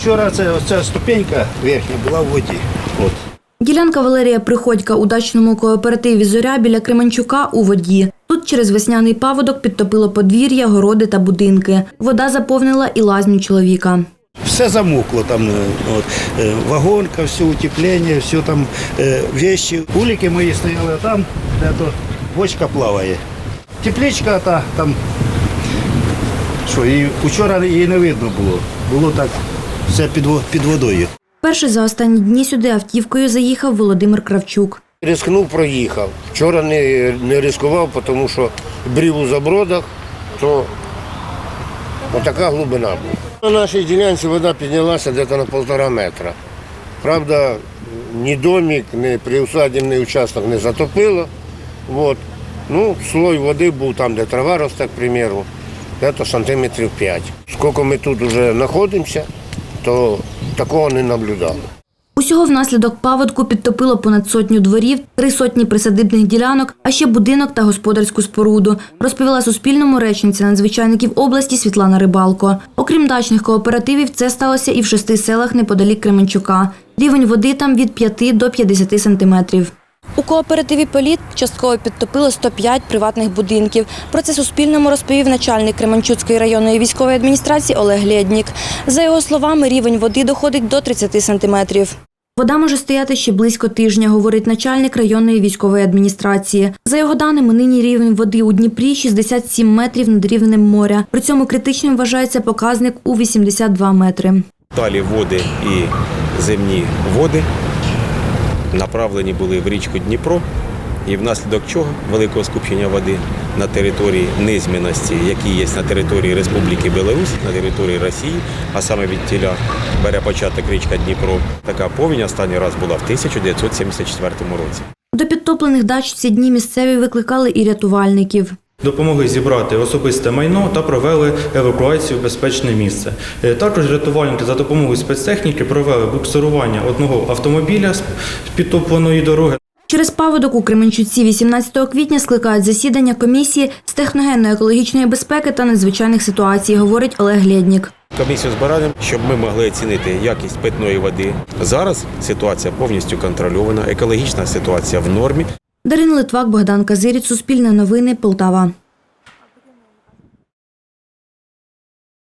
Вчора це, оця ступенька верхня була в воді. От. Ділянка Валерія Приходька у дачному кооперативі Зоря біля Кременчука у воді. Тут через весняний паводок підтопило подвір'я, городи та будинки. Вода заповнила і лазню чоловіка. Все замокло там, е, от, е, вагонка, все утеплення, все там е, вещи. Уліки мої стояли там, де то бочка плаває. Тепличка та там. Що, і вчора її не видно було. Було так все під, під водою. Перший за останні дні сюди автівкою заїхав Володимир Кравчук. Рискнув, проїхав. Вчора не, не ризикував, тому що брів у забродах, то отака глибина була. На нашій ділянці вода піднялася десь на півтора метра. Правда, ні домик, ні приусадібний участок не затопило. Вот. Ну, слой води був там, де трава росте, к примеру, десь сантиметрів 5. Скільки ми тут вже знаходимося, то такого не наблюдали. Усього внаслідок паводку підтопило понад сотню дворів, три сотні присадибних ділянок, а ще будинок та господарську споруду, розповіла Суспільному речниця надзвичайників області Світлана Рибалко. Окрім дачних кооперативів, це сталося і в шести селах неподалік Кременчука. Рівень води там від 5 до 50 сантиметрів. У кооперативі «Політ» частково підтопило 105 приватних будинків. Про це Суспільному розповів начальник Кременчуцької районної військової адміністрації Олег Лєднік. За його словами, рівень води доходить до 30 сантиметрів. Вода може стояти ще близько тижня, говорить начальник районної військової адміністрації. За його даними, нині рівень води у Дніпрі 67 метрів над рівнем моря. При цьому критичним вважається показник у 82 метри. Далі води і земні води направлені були в річку Дніпро, і внаслідок чого великого скупчення води на території низменності, які є на території Республіки Білорусь, на території Росії, а саме від тіля бере початок річка Дніпро. Така повінь останній раз була в 1974 році. До підтоплених дач ці дні місцеві викликали і рятувальників. Допомогли зібрати особисте майно та провели евакуацію в безпечне місце. Е, Також рятувальники за допомогою спецтехніки провели буксирування одного автомобіля з підтопленої дороги. Через паводок у Кременчуці 18 квітня скликають засідання комісії з техногенно-екологічної безпеки та надзвичайних ситуацій, говорить Олег Лєднік. Комісію збираємо, щоб ми могли оцінити якість питної води. Зараз ситуація повністю контрольована, екологічна ситуація в нормі. Дарина Литвак, Богдан Казиріць, Суспільне новини, Полтава.